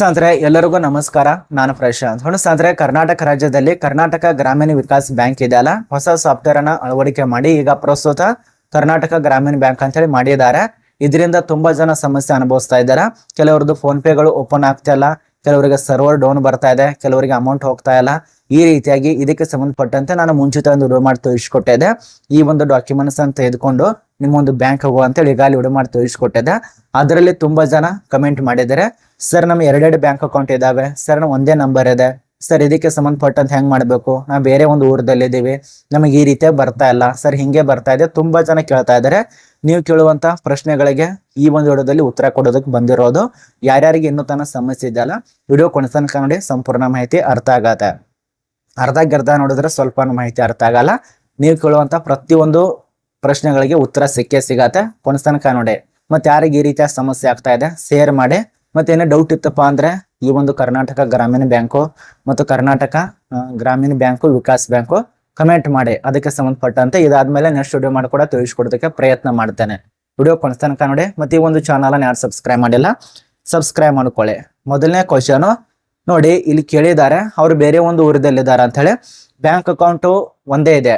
ಸ್ನೇಹಿತರೆ, ಎಲ್ಲರಿಗೂ ನಮಸ್ಕಾರ. ನಾನು ಪ್ರಶಾಂತ್. ಹೊಣ ಸ್ನೇಹಿತರೆ, ಕರ್ನಾಟಕ ರಾಜ್ಯದಲ್ಲಿ ಕರ್ನಾಟಕ ಗ್ರಾಮೀಣ ವಿಕಾಸ್ ಬ್ಯಾಂಕ್ ಇದೆ ಅಲ್ಲ? ಹೊಸ ಸಾಫ್ಟ್ವೇರ್ ಅನ್ನ ಅಳವಡಿಕೆ ಮಾಡಿ ಈಗ ಪ್ರಸ್ತುತ ಕರ್ನಾಟಕ ಗ್ರಾಮೀಣ ಬ್ಯಾಂಕ್ ಅಂತ ಹೇಳಿ ಮಾಡಿದ್ದಾರೆ. ಇದರಿಂದ ತುಂಬಾ ಜನ ಸಮಸ್ಯೆ ಅನುಭವಿಸ್ತಾ ಇದ್ದಾರೆ. ಕೆಲವರದ್ದು ಫೋನ್ ಪೇಗಳು ಓಪನ್ ಆಗ್ತಾ ಇಲ್ಲ. ಕೆಲವರಿಗೆ ಸರ್ವರ್ ಡೌನ್ ಬರ್ತಾ ಇದೆ. ಕೆಲವರಿಗೆ ಅಮೌಂಟ್ ಹೋಗ್ತಾ ಇಲ್ಲ. ಈ ರೀತಿಯಾಗಿ ಇದಕ್ಕೆ ಸಂಬಂಧಪಟ್ಟಂತೆ ನಾನು ಮುಂಚಿತ ಒಂದು ವಿಡಿಯೋ ಮಾಡಿ ತೋರಿಸ್ಕೊಟ್ಟಿದ್ದೆ ಈ ಒಂದು ಡಾಕ್ಯುಮೆಂಟ್ಸ್ ಅಂತ ತೆಗೆದುಕೊಂಡು ನಿಮ್ಮ ಒಂದು ಬ್ಯಾಂಕ್ ಹೋಗುವ ಅಂತೇಳಿ ಈಗಾಗಲೇ ವಿಡಿಯೋ ಮಾಡಿ ತೋರಿಸ್ಕೊಟ್ಟಿದ್ದೆ ಅದರಲ್ಲಿ ತುಂಬಾ ಜನ ಕಮೆಂಟ್ ಮಾಡಿದ್ದಾರೆ. ಸರ್ ನಮ್ಮ ಎರಡೆರಡು ಬ್ಯಾಂಕ್ ಅಕೌಂಟ್ ಇದಾವೆ. ಸರ್ ನಮ್ಮ ಒಂದೇ ನಂಬರ್ ಇದೆ. ಸರ್ ಇದಕ್ಕೆ ಸಂಬಂಧಪಟ್ಟಂತ ಹೆಂಗ್ ಮಾಡ್ಬೇಕು? ನಾವು ಬೇರೆ ಒಂದು ಊರದಲ್ಲಿ ಇದ್ದೀವಿ ನಮಗೆ ಈ ರೀತಿಯಾಗಿ ಬರ್ತಾ ಇಲ್ಲ. ಸರ್ ಹಿಂಗೆ ಬರ್ತಾ ಇದೆ. ತುಂಬಾ ಜನ ಕೇಳ್ತಾ ಇದ್ದಾರೆ. ನೀವು ಕೇಳುವಂತ ಪ್ರಶ್ನೆಗಳಿಗೆ ಈ ಒಂದು ವಿಡಿಯೋದಲ್ಲಿ ಉತ್ತರ ಕೊಡೋದಕ್ಕೆ ಬಂದಿರೋದು. ಯಾರ್ಯಾರಿಗೆ ಇನ್ನೂ ತನ ಸಮಸ್ಯೆ ಇದೆಯಲ್ಲ ವಿಡಿಯೋ ಕೊನೆತನಕ ನೋಡಿ, ಸಂಪೂರ್ಣ ಮಾಹಿತಿ ಅರ್ಥ ಆಗತ್ತೆ. ಅರ್ಧ ಗರ್ಧ ನೋಡಿದ್ರೆ ಸ್ವಲ್ಪ ಮಾಹಿತಿ ಅರ್ಥ ಆಗಲ್ಲ. ನೀವು ಕೇಳುವಂತ ಪ್ರತಿಯೊಂದು ಪ್ರಶ್ನೆಗಳಿಗೆ ಉತ್ತರ ಸಿಕ್ಕೇ ಸಿಗತ್ತೆ. ಕೊನಸ್ತನಕ ನೋಡಿ. ಮತ್ತೆ ಯಾರಿಗೆ ಈ ರೀತಿಯ ಸಮಸ್ಯೆ ಆಗ್ತಾ ಇದೆ? ಶೇರ್ ಮಾಡಿ. ಮತ್ತೆ ಏನೋ ಡೌಟ್ ಇತ್ತಪ್ಪ ಅಂದ್ರೆ ಈ ಒಂದು ಕರ್ನಾಟಕ ಗ್ರಾಮೀಣ ಬ್ಯಾಂಕು ಮತ್ತು ಕರ್ನಾಟಕ ಗ್ರಾಮೀಣ ಬ್ಯಾಂಕು, ವಿಕಾಸ್ ಬ್ಯಾಂಕು ಕಮೆಂಟ್ ಮಾಡಿ. ಅದಕ್ಕೆ ಸಂಬಂಧಪಟ್ಟಂತೆ ಇದಾದ್ಮೇಲೆ ನೆಕ್ಸ್ಟ್ ವಿಡಿಯೋ ಮಾಡಿ ಕೂಡ ತಿಳಿಸ್ಕೊಡೋದಕ್ಕೆ ಪ್ರಯತ್ನ ಮಾಡ್ತೇನೆ. ವಿಡಿಯೋ ಕೊನಸ್ತನಕ ನೋಡಿ. ಮತ್ತೆ ಈ ಒಂದು ಚಾನಲ್ ಯಾರು ಸಬ್ಸ್ಕ್ರೈಬ್ ಮಾಡಿಲ್ಲ ಸಬ್ಸ್ಕ್ರೈಬ್ ಮಾಡ್ಕೊಳ್ಳಿ. ಮೊದಲನೇ ಕ್ವಶನ್ ನೋಡಿ, ಇಲ್ಲಿ ಕೇಳಿದ್ದಾರೆ. ಅವ್ರು ಬೇರೆ ಒಂದು ಊರದಲ್ಲಿದ್ದಾರೆ ಅಂತ ಹೇಳಿ. ಬ್ಯಾಂಕ್ ಅಕೌಂಟು ಒಂದೇ ಇದೆ.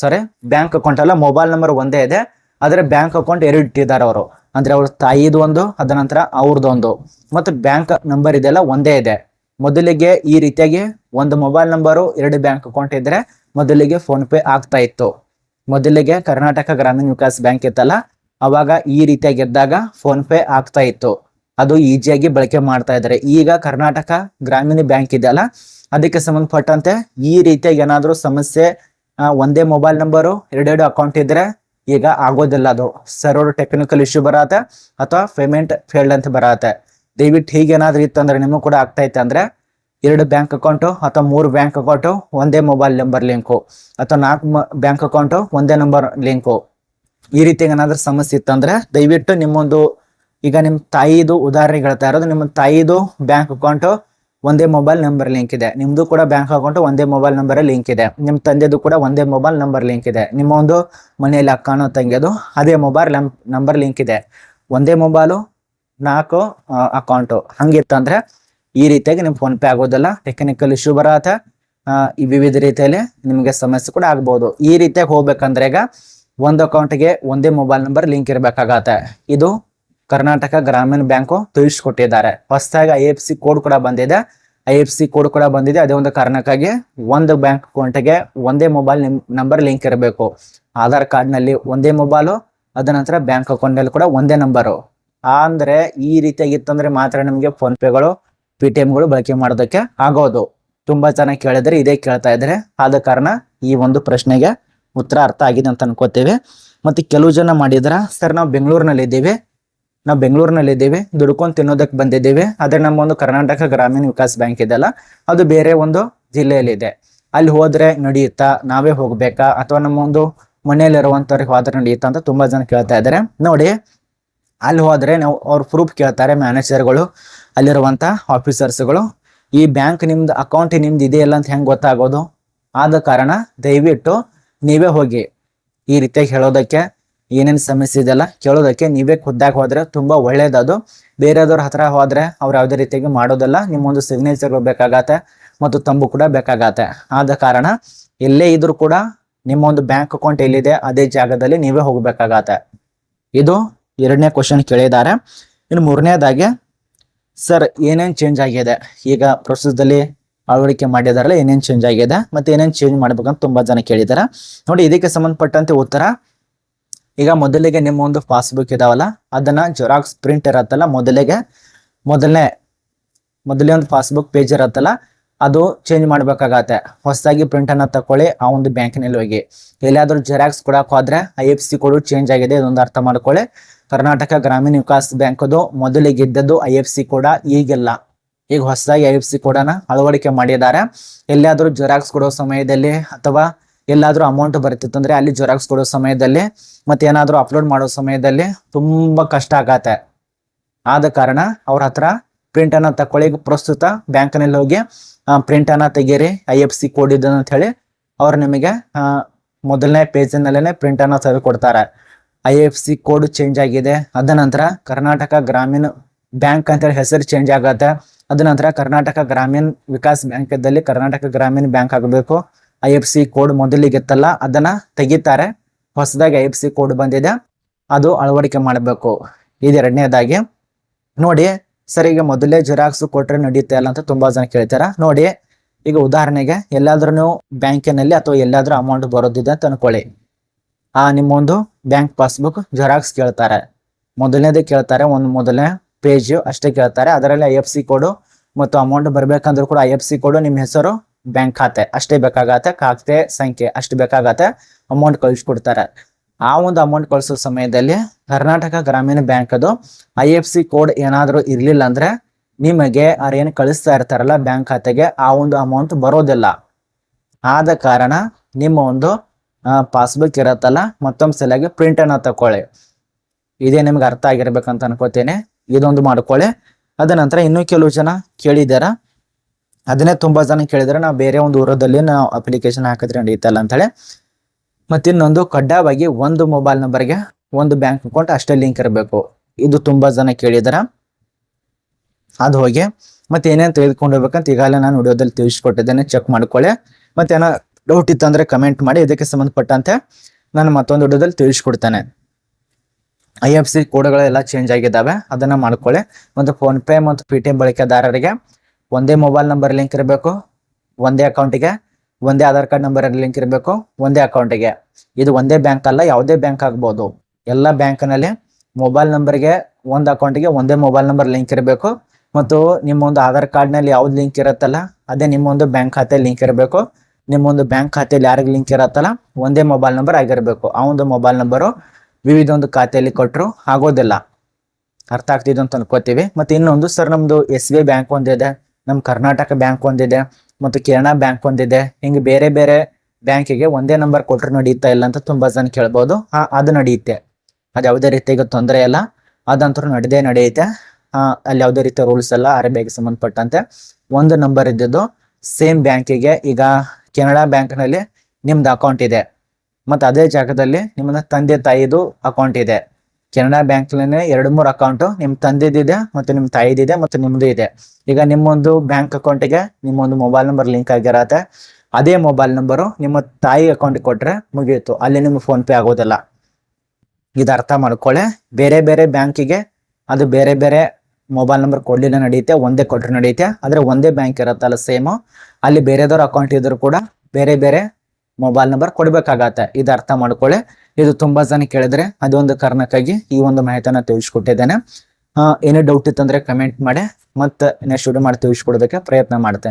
ಸಾರಿ ಬ್ಯಾಂಕ್ ಅಕೌಂಟ್ ಅಲ್ಲ ಮೊಬೈಲ್ ನಂಬರ್ ಒಂದೇ ಇದೆ. ಆದರೆ ಬ್ಯಾಂಕ್ ಅಕೌಂಟ್ ಎರಡು ಇಟ್ಟಿದ್ದಾರೆ ಅವರು. ಅಂದ್ರೆ ಅವ್ರ ತಾಯಿದು ಒಂದು ಅದನಂತರ ನಂತರ ಅವ್ರದ್ದು ಒಂದು. ಮತ್ತು ಬ್ಯಾಂಕ್ ನಂಬರ್ ಇದೆಲ್ಲ ಒಂದೇ ಇದೆ. ಮೊದಲಿಗೆ ಈ ರೀತಿಯಾಗಿ ಒಂದು ಮೊಬೈಲ್ ನಂಬರು ಎರಡು ಬ್ಯಾಂಕ್ ಅಕೌಂಟ್ ಇದ್ದರೆ ಮೊದಲಿಗೆ ಫೋನ್ ಪೇ ಆಗ್ತಾ ಇತ್ತು. ಮೊದಲಿಗೆ ಕರ್ನಾಟಕ ಗ್ರಾಮೀಣ ವಿಕಾಸ್ ಬ್ಯಾಂಕ್ ಇತ್ತಲ್ಲ, ಅವಾಗ ಈ ರೀತಿಯಾಗಿದ್ದಾಗ ಫೋನ್ ಪೇ ಆಗ್ತಾ ಇತ್ತು. ಅದು ಈಜಿಯಾಗಿ ಬಳಕೆ ಮಾಡ್ತಾ ಇದ್ದಾರೆ. ಈಗ ಕರ್ನಾಟಕ ಗ್ರಾಮೀಣ ಬ್ಯಾಂಕ್ ಇದೆಯಲ್ಲ, ಅದಕ್ಕೆ ಸಂಬಂಧಪಟ್ಟಂತೆ ಈ ರೀತಿಯಾಗಿ ಏನಾದರೂ ಸಮಸ್ಯೆ ಒಂದೇ ಮೊಬೈಲ್ ನಂಬರು ಎರಡೆರಡು ಅಕೌಂಟ್ ಇದ್ರೆ ಈಗ ಆಗೋದಿಲ್ಲ ಅದು. ಸರ್ವರ್ ಟೆಕ್ನಿಕಲ್ ಇಶ್ಯೂ ಬರತ್ತೆ ಅಥವಾ ಪೇಮೆಂಟ್ ಫೇಲ್ಡ್ ಅಂತ ಬರತ್ತೆ. ದಯವಿಟ್ಟು ಹೀಗೇನಾದ್ರೂ ಇತ್ತಂದ್ರೆ ನಿಮಗೂ ಕೂಡ ಆಗ್ತಾ ಇತ್ತು ಅಂದ್ರೆ ಎರಡು ಬ್ಯಾಂಕ್ ಅಕೌಂಟು ಅಥವಾ ಮೂರು ಬ್ಯಾಂಕ್ ಅಕೌಂಟು ಒಂದೇ ಮೊಬೈಲ್ ನಂಬರ್ ಲಿಂಕು ಅಥವಾ ನಾಲ್ಕು ಬ್ಯಾಂಕ್ ಅಕೌಂಟು ಒಂದೇ ನಂಬರ್ ಲಿಂಕು ಈ ರೀತಿ ಏನಾದ್ರೂ ಸಮಸ್ಯೆ ಇತ್ತಂದ್ರೆ ದಯವಿಟ್ಟು ನಿಮ್ಮೊಂದು, ಈಗ ನಿಮ್ಮ ತಾಯಿದು ಉದಾಹರಣೆ ಹೇಳ್ತಾ ಇರೋದು, ನಿಮ್ಮ ತಾಯಿದು ಬ್ಯಾಂಕ್ ಅಕೌಂಟು ಒಂದೇ ಮೊಬೈಲ್ ನಂಬರ್ ಲಿಂಕ್ ಇದೆ. ನಿಮ್ದು ಕೂಡ ಬ್ಯಾಂಕ್ ಅಕೌಂಟ್ ಒಂದೇ ಮೊಬೈಲ್ ನಂಬರ್ ಲಿಂಕ್ ಇದೆ. ನಿಮ್ಮ ತಂದೆದು ಕೂಡ ಒಂದೇ ಮೊಬೈಲ್ ನಂಬರ್ ಲಿಂಕ್ ಇದೆ. ನಿಮ್ಮ ಒಂದು ಮನೆಯಲ್ಲಿ ಅಕ್ಕನೋ ತಂಗಿಯೋದು ಅದೇ ಮೊಬೈಲ್ ನಂಬರ್ ಲಿಂಕ್ ಇದೆ. ಒಂದೇ ಮೊಬೈಲು ನಾಲ್ಕು ಅಕೌಂಟು ಹಂಗಿತ್ತಂದ್ರೆ ಈ ರೀತಿಯಾಗಿ ನಿಮ್ ಫೋನ್ ಪೇ ಆಗೋದಿಲ್ಲ. ಟೆಕ್ನಿಕಲ್ ಇಶ್ಯೂ ಬರತ್ತೆ. ಈ ವಿವಿಧ ರೀತಿಯಲ್ಲಿ ನಿಮಗೆ ಸಮಸ್ಯೆ ಕೂಡ ಆಗ್ಬೋದು. ಈ ರೀತಿಯಾಗಿ ಹೋಗ್ಬೇಕಂದ್ರೆ ಈಗ ಒಂದು ಅಕೌಂಟ್ಗೆ ಒಂದೇ ಮೊಬೈಲ್ ನಂಬರ್ ಲಿಂಕ್ ಇರಬೇಕಾಗತ್ತೆ. ಇದು ಕರ್ನಾಟಕ ಗ್ರಾಮೀಣ ಬ್ಯಾಂಕು ತಿಳಿಸ್ಕೊಟ್ಟಿದ್ದಾರೆ. ಹೊಸದಾಗಿ ಐ ಎಫ್ ಸಿ ಕೋಡ್ ಕೂಡ ಬಂದಿದೆ. ಐ ಎಫ್ ಸಿ ಕೋಡ್ ಕೂಡ ಬಂದಿದೆ. ಅದೇ ಒಂದು ಕಾರಣಕ್ಕಾಗಿ ಒಂದು ಬ್ಯಾಂಕ್ ಅಕೌಂಟ್ಗೆ ಒಂದೇ ಮೊಬೈಲ್ ನಂಬರ್ ಲಿಂಕ್ ಇರಬೇಕು. ಆಧಾರ್ ಕಾರ್ಡ್ನಲ್ಲಿ ಒಂದೇ ಮೊಬೈಲು ಅದ ನಂತರ ಬ್ಯಾಂಕ್ ಅಕೌಂಟ್ನಲ್ಲಿ ಕೂಡ ಒಂದೇ ನಂಬರು ಅಂದರೆ ಈ ರೀತಿಯಾಗಿತ್ತಂದ್ರೆ ಮಾತ್ರ ನಮಗೆ ಫೋನ್ ಪೇಗಳು ಪಿ ಟಿ ಎಮ್ಗಳು ಬಳಕೆ ಮಾಡೋದಕ್ಕೆ ಆಗೋದು. ತುಂಬಾ ಚೆನ್ನಾಗಿ ಕೇಳಿದ್ರೆ ಇದೇ ಕೇಳ್ತಾ ಇದ್ದಾರೆ ಆದ ಕಾರಣ ಈ ಒಂದು ಪ್ರಶ್ನೆಗೆ ಉತ್ತರ ಅರ್ಥ ಆಗಿದೆ ಅಂತ ಅನ್ಕೋತೇವೆ. ಮತ್ತೆ ಕೆಲವು ಜನ ಮಾಡಿದ್ರ, ಸರ್, ನಾವು ಬೆಂಗಳೂರಿನಲ್ಲಿ ಇದ್ದೀವಿ ನಾವು ಬೆಂಗಳೂರಿನಲ್ಲಿ ಇದ್ದೇವೆ, ದುಡ್ಕೊಂಡು ತಿನ್ನೋದಕ್ಕೆ ಬಂದಿದ್ದೀವಿ. ಆದರೆ ನಮ್ಮ ಒಂದು ಕರ್ನಾಟಕ ಗ್ರಾಮೀಣ ವಿಕಾಸ್ ಬ್ಯಾಂಕ್ ಇದೆಯಲ್ಲ, ಅದು ಬೇರೆ ಒಂದು ಜಿಲ್ಲೆಯಲ್ಲಿದೆ. ಅಲ್ಲಿ ಹೋದ್ರೆ ನಡೆಯುತ್ತಾ ನಾವೇ ಹೋಗ್ಬೇಕಾ? ಅಥವಾ ನಮ್ಮ ಒಂದು ಮನೆಯಲ್ಲಿರುವಂತವ್ರಿಗೆ ಹೋದ್ರೆ ನಡೆಯುತ್ತಾ ಅಂತ ತುಂಬಾ ಜನ ಕೇಳ್ತಾ ಇದ್ದಾರೆ. ನೋಡಿ, ಅಲ್ಲಿ ಹೋದ್ರೆ ನಾವು ಅವ್ರ ಪ್ರೂಫ್ ಕೇಳ್ತಾರೆ ಮ್ಯಾನೇಜರ್ಗಳು ಅಲ್ಲಿರುವಂತ ಆಫೀಸರ್ಸ್ಗಳು ಈ ಬ್ಯಾಂಕ್ ನಿಮ್ದು ಅಕೌಂಟ್ ನಿಮ್ದು ಇದೆಯಲ್ಲ ಅಂತ ಹೆಂಗೆ ಗೊತ್ತಾಗೋದು? ಆದ ಕಾರಣ ದಯವಿಟ್ಟು ನೀವೇ ಹೋಗಿ ಈ ರೀತಿಯಾಗಿ ಹೇಳೋದಕ್ಕೆ ಏನೇನು ಸಮಸ್ಯೆ ಇದೆಲ್ಲ ಕೇಳೋದಕ್ಕೆ ನೀವೇ ಖುದ್ದಾಗಿ ಹೋದ್ರೆ ತುಂಬಾ ಒಳ್ಳೇದದು ಬೇರೆದವ್ರ ಹತ್ರ ಹೋದರೆ ಅವ್ರು ಯಾವುದೇ ರೀತಿಯಾಗಿ ಮಾಡೋದಲ್ಲ ನಿಮ್ಮೊಂದು ಸಿಗ್ನೇಚರ್ ಬೇಕಾಗತ್ತೆ ಮತ್ತು ತಂಬು ಕೂಡ ಬೇಕಾಗತ್ತೆ. ಆದ ಕಾರಣ ಎಲ್ಲೇ ಇದ್ರೂ ಕೂಡ ನಿಮ್ಮ ಒಂದು ಬ್ಯಾಂಕ್ ಅಕೌಂಟ್ ಎಲ್ಲಿದೆ ಅದೇ ಜಾಗದಲ್ಲಿ ನೀವೇ ಹೋಗಬೇಕಾಗತ್ತೆ. ಇದು ಎರಡನೇ ಕ್ವಶನ್ ಕೇಳಿದ್ದಾರೆ. ಇನ್ನು ಮೂರನೇದಾಗಿ, ಸರ್, ಏನೇನು ಚೇಂಜ್ ಆಗಿದೆ? ಈಗ ಪ್ರೊಸೆಸ್ದಲ್ಲಿ ಅಳವಡಿಕೆ ಮಾಡಿದಾರಲ್ಲ, ಏನೇನು ಚೇಂಜ್ ಆಗಿದೆ ಮತ್ತೆ ಏನೇನು ಚೇಂಜ್ ಮಾಡ್ಬೇಕಂತ ತುಂಬಾ ಜನ ಕೇಳಿದ್ದಾರೆ ನೋಡಿ, ಇದಕ್ಕೆ ಸಂಬಂಧಪಟ್ಟಂತೆ ಉತ್ತರ ಈಗ ಮೊದಲಿಗೆ ನಿಮ್ಮ ಒಂದು ಪಾಸ್ಬುಕ್ ಇದಾವಲ್ಲ, ಅದನ್ನ ಜೆರಾಕ್ಸ್ ಪ್ರಿಂಟ್ ಇರತ್ತಲ್ಲ, ಮೊದಲಿಗೆ, ಮೊದಲನೇ, ಮೊದಲೇ ಒಂದು ಪಾಸ್ಬುಕ್ ಪೇಜ್ ಇರತ್ತಲ್ಲ, ಅದು ಚೇಂಜ್ ಮಾಡ್ಬೇಕಾಗತ್ತೆ. ಹೊಸದಾಗಿ ಪ್ರಿಂಟ್ ಅನ್ನ ತಕೊಳ್ಳಿ, ಆ ಒಂದು ಬ್ಯಾಂಕಿನಲ್ಲಿ ಹೋಗಿ. ಎಲ್ಲಾದ್ರೂ ಜೆರಾಕ್ಸ್ ಕೊಡಕ್ ಹೋದ್ರೆ I F C code change ಆಗಿದೆ, ಇದೊಂದು ಅರ್ಥ ಮಾಡ್ಕೊಳ್ಳಿ. ಕರ್ನಾಟಕ ಗ್ರಾಮೀಣ ವಿಕಾಸ್ ಬ್ಯಾಂಕದು ಮೊದಲಿಗೆ ಇದ್ದದ್ದು ಐ ಎಫ್ ಸಿ ಕೂಡ, ಈಗಿಲ್ಲ. ಈಗ ಹೊಸದಾಗಿ ಐ ಎಫ್ ಸಿ ಕೋಡನ್ನ ಅಳವಡಿಕೆ ಮಾಡಿದ್ದಾರೆ. ಎಲ್ಲಿಯಾದರೂ ಜೆರಾಕ್ಸ್ ಕೊಡೋ ಸಮಯದಲ್ಲಿ ಅಥವಾ ಎಲ್ಲಾದ್ರೂ ಅಮೌಂಟ್ ಬರ್ತಿತ್ತು ಅಂದ್ರೆ ಅಲ್ಲಿ ಜೆರಾಕ್ಸ್ ಕೊಡೋ ಸಮಯದಲ್ಲಿ ಮತ್ತೆ ಏನಾದ್ರೂ ಅಪ್ಲೋಡ್ ಮಾಡೋ ಸಮಯದಲ್ಲಿ ತುಂಬಾ ಕಷ್ಟ ಆಗತ್ತೆ. ಆದ ಕಾರಣ ಅವ್ರ ಹತ್ರ ಪ್ರಿಂಟ್ ಅನ್ನ ತಕೊಳ್ಳಿ, ಪ್ರಸ್ತುತ ಬ್ಯಾಂಕ್ನಲ್ಲಿ ಹೋಗಿ ಪ್ರಿಂಟ್ ಅನ್ನ ತೆಗೀರಿ ಐ ಎಫ್ ಸಿ ಕೋಡ್ ಇದೆ ಅಂತ ಹೇಳಿ ಅವ್ರು ನಿಮಗೆ ಮೊದಲನೇ ಪೇಜಿನಲ್ಲೇ ಪ್ರಿಂಟ್ ಅನ್ನ ತೆಗೆದು ಕೊಡ್ತಾರೆ I F C code change ಆಗಿದೆ. ಅದ ನಂತರ ಕರ್ನಾಟಕ ಗ್ರಾಮೀಣ ಬ್ಯಾಂಕ್ ಅಂತೇಳಿ ಹೆಸರು ಚೇಂಜ್ ಆಗತ್ತೆ. ಅದ ನಂತರ ಕರ್ನಾಟಕ ಗ್ರಾಮೀಣ ವಿಕಾಸ್ ಬ್ಯಾಂಕದಲ್ಲಿ ಕರ್ನಾಟಕ ಗ್ರಾಮೀಣ ಬ್ಯಾಂಕ್ ಆಗಬೇಕು. ಐ ಎಫ್ ಸಿ ಕೋಡ್ ಮೊದಲಿಗಿತ್ತಲ್ಲ ಅದನ್ನ ತೆಗಿತಾರೆ. ಹೊಸದಾಗಿ ಐ ಎಫ್ ಸಿ ಕೋಡ್ ಬಂದಿದೆ. ಅದು ಅಳವಡಿಕೆ ಮಾಡಬೇಕು. ಇದು ಎರಡನೇದಾಗಿ. ನೋಡಿ, ಸರ್, ಈಗ ಮೊದಲೇ ಜೆರಾಕ್ಸ್ ಕೊಟ್ರೆ ನಡೆಯುತ್ತೆ ಅಲ್ಲ ಅಂತ ತುಂಬಾ ಜನ ಕೇಳ್ತಾರ. ನೋಡಿ, ಈಗ ಉದಾಹರಣೆಗೆ ಎಲ್ಲಾದ್ರೂ ಬ್ಯಾಂಕಿನಲ್ಲಿ ಅಥವಾ ಎಲ್ಲಾದ್ರೂ ಅಮೌಂಟ್ ಬರೋದಿದೆ ಅಂತ ಅನ್ಕೊಳ್ಳಿ. ಆ, ನಿಮ್ಮೊಂದು ಬ್ಯಾಂಕ್ ಪಾಸ್ಬುಕ್ ಜೆರಾಕ್ಸ್ ಕೇಳ್ತಾರೆ. ಮೊದಲನೇದೇ ಕೇಳ್ತಾರೆ, ಒಂದು ಮೊದಲನೇ ಪೇಜ್ ಅಷ್ಟೇ ಕೇಳ್ತಾರೆ. ಅದರಲ್ಲಿ ಐ ಎಫ್ ಸಿ ಕೋಡು ಮತ್ತು ಅಮೌಂಟ್ ಬರಬೇಕಂದ್ರೂ ಕೂಡ ಐ ಎಫ್ ಸಿ ಕೋಡು ನಿಮ್ಮ ಹೆಸರು ಬ್ಯಾಂಕ್ ಖಾತೆ. ಅಷ್ಟೇ ಬೇಕಾಗತ್ತೆ, ಖಾತೆ ಸಂಖ್ಯೆ ಅಷ್ಟು ಬೇಕಾಗತ್ತೆ ಅಮೌಂಟ್ ಕಳಿಸ್ಕೊಡ್ತಾರೆ ಆ ಒಂದು ಅಮೌಂಟ್ ಕಳಿಸೋ ಸಮಯದಲ್ಲಿ ಕರ್ನಾಟಕ ಗ್ರಾಮೀಣ ಬ್ಯಾಂಕ್ ಅದು ಐ ಎಫ್ ಸಿ ಕೋಡ್ ಏನಾದರೂ ಇರಲಿಲ್ಲ ಅಂದ್ರೆ ನಿಮಗೆ ಅವ್ರು ಏನು ಕಳಿಸ್ತಾ ಇರ್ತಾರಲ್ಲ ಬ್ಯಾಂಕ್ ಖಾತೆಗೆ, ಆ ಒಂದು ಅಮೌಂಟ್ ಬರೋದಿಲ್ಲ. ಆದ ಕಾರಣ ನಿಮ್ಮ ಒಂದು ಪಾಸ್ಬುಕ್ ಇರತ್ತಲ್ಲ, ಮತ್ತೊಂದು ಸಲಾಗಿ ಪ್ರಿಂಟ್ ಅನ್ನ ತಕೊಳ್ಳಿ. ಇದೇ ನಿಮ್ಗೆ ಅರ್ಥ ಆಗಿರ್ಬೇಕಂತ ಅನ್ಕೋತೇನೆ. ಇದೊಂದು ಮಾಡ್ಕೊಳ್ಳಿ. ಅದ ನಂತರ ಇನ್ನೂ ಕೆಲವು ಜನ ಕೇಳಿದಾರ. ಅದನ್ನೇ ತುಂಬಾ ಜನ ಕೇಳಿದ್ರೆ ನಾವು ಬೇರೆ ಒಂದು ಊರದಲ್ಲಿ ನಾವು ಅಪ್ಲಿಕೇಶನ್ ಹಾಕಿದ್ರೆ ನಡೆಯುತ್ತಲ್ಲ ಅಂತೇಳಿ. ಮತ್ತೆ ಇನ್ನೊಂದು ಕಡ್ಡಾಯವಾಗಿ ಒಂದು ಮೊಬೈಲ್ ನಂಬರ್ಗೆ ಒಂದು ಬ್ಯಾಂಕ್ ಅಕೌಂಟ್ ಅಷ್ಟೇ ಲಿಂಕ್ ಇರಬೇಕು. ಇದು ತುಂಬಾ ಜನ ಕೇಳಿದಾರ. ಅದು ಹೋಗಿ ಮತ್ತೆ ಏನೇನು ತೆಗೆದುಕೊಂಡು ಹೋಗ್ಬೇಕಂತ ಈಗಾಗಲೇ ನಾನು ವಿಡಿಯೋದಲ್ಲಿ ತಿಳಿಸ್ಕೊಟ್ಟಿದ್ದೇನೆ. ಚೆಕ್ ಮಾಡ್ಕೊಳ್ಳಿ. ಮತ್ತೆ ಏನೋ ಡೌಟ್ ಇತ್ತಂದ್ರೆ ಕಮೆಂಟ್ ಮಾಡಿ, ಇದಕ್ಕೆ ಸಂಬಂಧಪಟ್ಟಂತೆ ನಾನು ಮತ್ತೊಂದು ವಿಡಿಯೋದಲ್ಲಿ ತಿಳಿಸ್ಕೊಡ್ತೇನೆ. ಐ ಎಫ್ ಸಿ ಕೋಡ್ಗಳೆಲ್ಲ ಚೇಂಜ್ ಆಗಿದ್ದಾವೆ. ಅದನ್ನ ಮಾಡ್ಕೊಳ್ಳಿ. ಮತ್ತು ಫೋನ್ಪೇ ಮತ್ತು ಪೇಟಿಎಂ ಬಳಕೆದಾರರಿಗೆ ಒಂದೇ ಮೊಬೈಲ್ ನಂಬರ್ ಲಿಂಕ್ ಇರಬೇಕು, ಒಂದೇ ಅಕೌಂಟಿಗೆ ಒಂದೇ ಆಧಾರ್ ಕಾರ್ಡ್ ನಂಬರ್ ಲಿಂಕ್ ಇರಬೇಕು, ಒಂದೇ ಅಕೌಂಟಿಗೆ ಇದು ಒಂದೇ ಬ್ಯಾಂಕ್ ಅಲ್ಲ, ಯಾವುದೇ ಬ್ಯಾಂಕ್ ಆಗ್ಬೋದು. ಎಲ್ಲ ಬ್ಯಾಂಕ್ನಲ್ಲಿ ಮೊಬೈಲ್ ನಂಬರ್ಗೆ ಒಂದು ಅಕೌಂಟಿಗೆ ಒಂದೇ ಮೊಬೈಲ್ ನಂಬರ್ ಲಿಂಕ್ ಇರಬೇಕು. ಮತ್ತು ನಿಮ್ಮೊಂದು ಆಧಾರ್ ಕಾರ್ಡ್ನಲ್ಲಿ ಯಾವ್ದು ಲಿಂಕ್ ಇರುತ್ತಲ್ಲ, ಅದೇ ನಿಮ್ಮೊಂದು ಬ್ಯಾಂಕ್ ಖಾತೆ ಲಿಂಕ್ ಇರಬೇಕು. ನಿಮ್ಮೊಂದು ಬ್ಯಾಂಕ್ ಖಾತೆಯಲ್ಲಿ ಯಾರಿಗೆ ಲಿಂಕ್ ಇರತ್ತಲ್ಲ, ಒಂದೇ ಮೊಬೈಲ್ ನಂಬರ್ ಆಗಿರಬೇಕು. ಆ ಒಂದು ಮೊಬೈಲ್ ನಂಬರು ವಿವಿಧ ಒಂದು ಖಾತೆಯಲ್ಲಿ ಕೊಟ್ಟರು ಆಗೋದಿಲ್ಲ. ಅರ್ಥ ಆಗ್ತಿದ್ದು ಅಂತ ಅನ್ಕೋತೀವಿ. ಮತ್ತೆ ಇನ್ನೊಂದು, ಸರ್ ನಮ್ಮದು ಎಸ್ ಬಿ ಐ ಬ್ಯಾಂಕ್ ಒಂದಿದೆ. ನಮ್ಮ ಕರ್ನಾಟಕ ಬ್ಯಾಂಕ್ ಒಂದಿದೆ, ಮತ್ತು ಕೇರಳ ಬ್ಯಾಂಕ್ ಒಂದಿದೆ. ಹಿಂಗೆ ಬೇರೆ ಬೇರೆ ಬ್ಯಾಂಕಿಗೆ ಒಂದೇ ನಂಬರ್ ಕೊಟ್ಟರು ನಡೀತಾ ಇಲ್ಲ ಅಂತ ತುಂಬಾ ಜನ ಕೇಳ್ಬೋದು. ಅದು ನಡೆಯುತ್ತೆ ಅದು ಯಾವುದೇ ರೀತಿಯಾಗಿ ತೊಂದರೆ ಇಲ್ಲ. ಅದಂತೂ ನಡೆದೇ ನಡೆಯುತ್ತೆ. ಅಲ್ಲಿ ಯಾವುದೇ ರೀತಿಯ ರೂಲ್ಸ್ ಎಲ್ಲ ಆರ್ ಬಿ ಐಗೆ ಸಂಬಂಧಪಟ್ಟಂತೆ. ಒಂದು ನಂಬರ್ ಇದ್ದಿದ್ದು, ಸೇಮ್ ಬ್ಯಾಂಕಿಗೆ ಈಗ ಕೆನಡಾ ಬ್ಯಾಂಕ್ನಲ್ಲಿ ನಿಮ್ದು ಅಕೌಂಟ್ ಇದೆ. ಮತ್ತು ಅದೇ ಜಾಗದಲ್ಲಿ ನಿಮ್ಮ ತಂದೆ ತಾಯಿದು ಅಕೌಂಟ್ ಇದೆ. ಕೆನಡಾ ಬ್ಯಾಂಕ್ಲೇ ಎರಡು ಮೂರು ಅಕೌಂಟ್ ನಿಮ್ಮ ತಂದಿದ್ದಿದೆ ಮತ್ತು ನಿಮ್ಮ ತಾಯಿದಿದೆ ಮತ್ತು ನಿಮ್ದು ಇದೆ. ಈಗ ನಿಮ್ಮೊಂದು ಬ್ಯಾಂಕ್ ಅಕೌಂಟಿಗೆ ನಿಮ್ಮೊಂದು ಮೊಬೈಲ್ ನಂಬರ್ ಲಿಂಕ್ ಆಗಿರತ್ತೆ. ಅದೇ ಮೊಬೈಲ್ ನಂಬರು ನಿಮ್ಮ ತಾಯಿ ಅಕೌಂಟ್ ಕೊಟ್ರೆ ಮುಗಿಯಿತು ಅಲ್ಲಿ ನಿಮ್ಗೆ ಫೋನ್ ಪೇ ಆಗೋದಿಲ್ಲ. ಇದು ಅರ್ಥ ಮಾಡ್ಕೊಳ್ಳಿ. ಬೇರೆ ಬೇರೆ ಬ್ಯಾಂಕಿಗೆ ಅದು ಬೇರೆ ಬೇರೆ ಮೊಬೈಲ್ ನಂಬರ್ ಕೊಡ್ಲಿಲ್ಲ ನಡೆಯುತ್ತೆ, ಒಂದೇ ಕೊಟ್ಟರೆ ನಡೆಯುತ್ತೆ. ಆದ್ರೆ ಒಂದೇ ಬ್ಯಾಂಕ್ ಇರತ್ತಲ್ಲ ಸೇಮು. ಅಲ್ಲಿ ಬೇರೆದವ್ರ ಅಕೌಂಟ್ ಇದ್ರು ಕೂಡ ಬೇರೆ ಬೇರೆ ಮೊಬೈಲ್ ನಂಬರ್ ಕೊಡಬೇಕಾಗತ್ತೆ. ಇದು ಅರ್ಥ ಮಾಡ್ಕೊಳ್ಳಿ. ಇದು ತುಂಬಾ ಜನ ಕೇಳಿದ್ರೆ ಅದೊಂದು ಕಾರಣಕ್ಕಾಗಿ ಈ ಒಂದು ಮಾಹಿತಿಯನ್ನ ತಿಳಿಸ್ಕೊಟ್ಟಿದ್ದೇನೆ. ಏನೇ ಡೌಟ್ ಇತ್ತಂದ್ರೆ ಕಮೆಂಟ್ ಮಾಡಿ, ಮತ್ತೆ ನೆಕ್ಸ್ಟ್ ವಿಡಿಯೋ ಮಾಡಿ ತಿಳಿಸ್ಕೊಡೋದಕ್ಕೆ ಪ್ರಯತ್ನ ಮಾಡ್ತೇನೆ.